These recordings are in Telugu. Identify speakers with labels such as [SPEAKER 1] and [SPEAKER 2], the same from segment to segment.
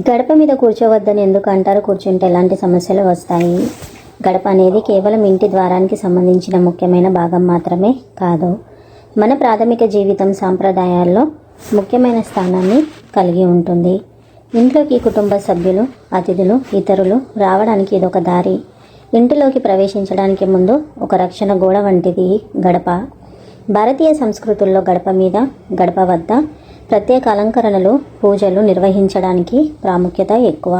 [SPEAKER 1] గడప మీద కూర్చోవద్దని ఎందుకు అంటారు? కూర్చుంటే ఎలాంటి సమస్యలు వస్తాయి? గడప అనేది కేవలం ఇంటి ద్వారానికి సంబంధించిన ముఖ్యమైన భాగం మాత్రమే కాదు. మన ప్రాథమిక జీవితం సాంప్రదాయాల్లో ముఖ్యమైన స్థానాన్ని కలిగి ఉంటుంది. ఇంట్లోకి కుటుంబ సభ్యులు అతిథులు ఇతరులు రావడానికి ఇదొక దారి. ఇంటిలోకి ప్రవేశించడానికి ముందు ఒక రక్షణ గోడ వంటిది గడప. భారతీయ సంస్కృతుల్లో గడప మీద గడప వద్ద ప్రత్యేక అలంకరణలు పూజలు నిర్వహించడానికి ప్రాముఖ్యత ఎక్కువ.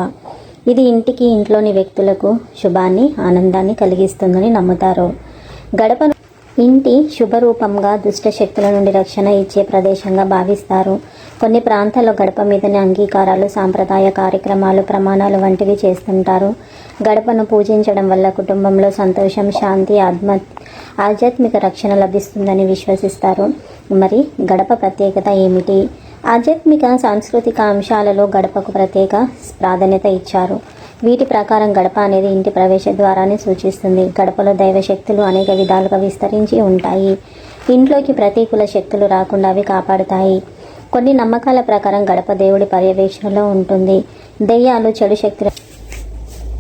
[SPEAKER 1] ఇది ఇంటికి ఇంట్లోని వ్యక్తులకు శుభాన్ని ఆనందాన్ని కలిగిస్తుందని నమ్ముతారు. గడపను ఇంటి శుభరూపంగా దుష్ట శక్తుల నుండి రక్షణ ఇచ్చే ప్రదేశంగా భావిస్తారు. కొన్ని ప్రాంతాల్లో గడప మీదనే అంగీకారాలు సాంప్రదాయ కార్యక్రమాలు ప్రమాణాలు వంటివి చేస్తుంటారు. గడపను పూజించడం వల్ల కుటుంబంలో సంతోషం శాంతి ఆత్మ ఆధ్యాత్మిక రక్షణ లభిస్తుందని విశ్వసిస్తారు. మరి గడప ప్రత్యేకత ఏమిటి? ఆధ్యాత్మిక సాంస్కృతిక అంశాలలో గడపకు ప్రత్యేక ప్రాధాన్యత ఇచ్చారు. వీటి ప్రకారం గడప అనేది ఇంటి ప్రవేశ ద్వారాన్ని సూచిస్తుంది. గడపలో దైవ శక్తులు అనేక విధాలుగా విస్తరించి ఉంటాయి. ఇంట్లోకి ప్రతికూల శక్తులు రాకుండా అవి కాపాడుతాయి. కొన్ని నమ్మకాల ప్రకారం గడప దేవుడి పర్యవేక్షణలో ఉంటుంది. దెయ్యాలు చెడు శక్తులు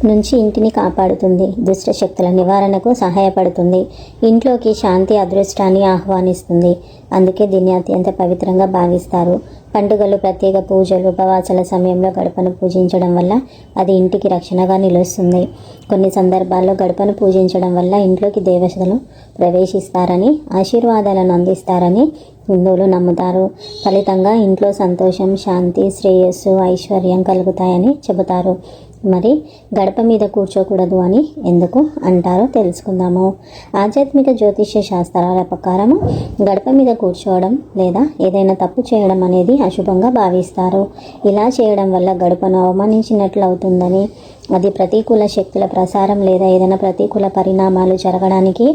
[SPEAKER 1] నుంచి ఇంటిని కాపాడుతుంది. దుష్ట శక్తుల నివారణకు సహాయపడుతుంది. ఇంట్లోకి శాంతి అదృష్టాన్ని ఆహ్వానిస్తుంది. అందుకే దీన్ని అత్యంత పవిత్రంగా భావిస్తారు. పండుగలు ప్రత్యేక పూజలు ఉపవాసాల సమయంలో గడపను పూజించడం వల్ల అది ఇంటికి రక్షణగా నిలుస్తుంది. కొన్ని సందర్భాల్లో గడపను పూజించడం వల్ల ఇంట్లోకి దేవతలు ప్రవేశిస్తారని ఆశీర్వాదాలను అందిస్తారని హిందువులు నమ్ముతారు. ఫలితంగా ఇంట్లో సంతోషం శాంతి శ్రేయస్సు ఐశ్వర్యం కలుగుతాయని చెబుతారు. మరి గడప మీద కూర్చోకూడదు అని ఎందుకు అంటారో తెలుసుకుందాము. ఆధ్యాత్మిక జ్యోతిష్య శాస్త్రాల ప్రకారము గడప మీద కూర్చోవడం లేదా ఏదైనా తప్పు చేయడం అనేది అశుభంగా భావిస్తారు. ఇలా చేయడం వల్ల గడపను అవమానించినట్లు అవుతుందని అది ప్రతికూల శక్తుల ప్రసారం లేదా ఏదైనా ప్రతికూల పరిణామాలు జరగడానికి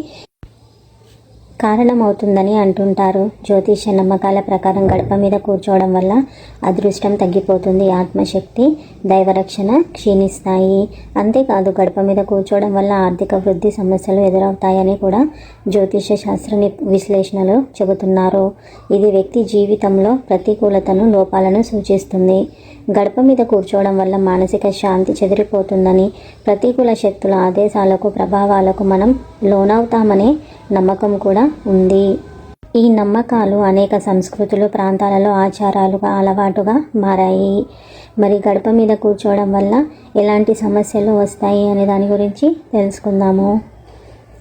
[SPEAKER 1] కారణమవుతుందని అంటుంటారు. జ్యోతిష నమ్మకాల ప్రకారం గడప మీద కూర్చోవడం వల్ల అదృష్టం తగ్గిపోతుంది. ఆత్మశక్తి దైవరక్షణ క్షీణిస్తాయి. అంతేకాదు గడప మీద కూర్చోవడం వల్ల ఆర్థిక వృద్ధి సమస్యలు ఎదురవుతాయని కూడా జ్యోతిష శాస్త్ర విశ్లేషణలు చెబుతున్నారు. ఇది వ్యక్తి జీవితంలో ప్రతికూలతను లోపాలను సూచిస్తుంది. గడప మీద కూర్చోవడం వల్ల మానసిక శాంతి చెదిరిపోతుందని ప్రతికూల శక్తుల ఆదేశాలకు ప్రభావాలకు మనం లోనవుతామనే నమ్మకం కూడా ఉంది. ఈ నమ్మకాలు అనేక సంస్కృతులు ప్రాంతాలలో ఆచారాలుగా అలవాటుగా మారాయి. మరి గడప మీద కూర్చోవడం వల్ల ఎలాంటి సమస్యలు వస్తాయి అనే దాని గురించి తెలుసుకుందాము.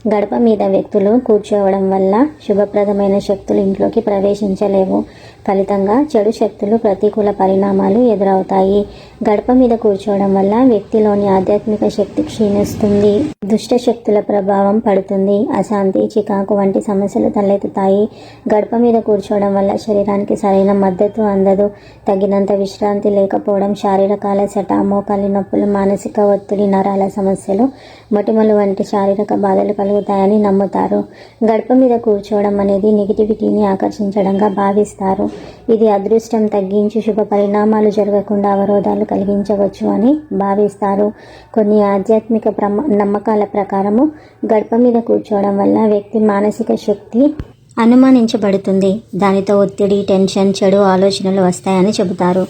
[SPEAKER 1] గడప మీద వ్యక్తులు కూర్చోవడం వల్ల శుభప్రదమైన శక్తులు ఇంట్లోకి ప్రవేశించలేవు. ఫలితంగా చెడు శక్తులు ప్రతికూల పరిణామాలు ఎదురవుతాయి. గడప మీద కూర్చోవడం వల్ల వ్యక్తిలోని ఆధ్యాత్మిక శక్తి క్షీణిస్తుంది. దుష్ట శక్తుల ప్రభావం పడుతుంది. అశాంతి చికాకు వంటి సమస్యలు తలెత్తుతాయి. గడప మీద కూర్చోవడం వల్ల శరీరానికి సరైన మద్దతు అందదు. తగినంత విశ్రాంతి లేకపోవడం శారీరక అలసట మోకాలి నొప్పులు మానసిక ఒత్తిడి నరాల సమస్యలు మొటిమలు వంటి శారీరక బాధలు కలుగుతాయని నమ్ముతారు. గడప మీద కూర్చోవడం అనేది నెగిటివిటీని ఆకర్షించడంగా భావిస్తారు. ఇది అదృష్టం తగ్గించి శుభ పరిణామాలు జరగకుండా అవరోధాలు కలిగించవచ్చు అని భావిస్తారు. కొన్ని ఆధ్యాత్మిక ప్రమ నమ్మకాల ప్రకారము గడప మీద కూర్చోవడం వల్ల వ్యక్తి మానసిక శక్తి అనుమానించబడుతుంది. దానితో ఒత్తిడి టెన్షన్ చెడు ఆలోచనలు వస్తాయని చెబుతారు.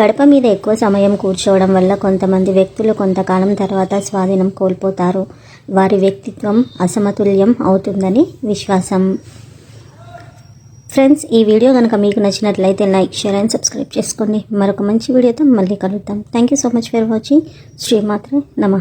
[SPEAKER 1] గడప మీద ఎక్కువ సమయం కూర్చోవడం వల్ల కొంతమంది వ్యక్తులు కొంతకాలం తర్వాత స్వాధీనం కోల్పోతారు. వారి వ్యక్తిత్వం అసమతుల్యం అవుతుందని విశ్వాసం. ఫ్రెండ్స్ ఈ వీడియో కనుక మీకు నచ్చినట్లయితే లైక్ షేర్ అండ్ సబ్స్క్రైబ్ చేసుకోండి. మరొక మంచి వీడియోతో మళ్ళీ కలుద్దాం. Thank you so much for watching శ్రీమాత్ర నమ.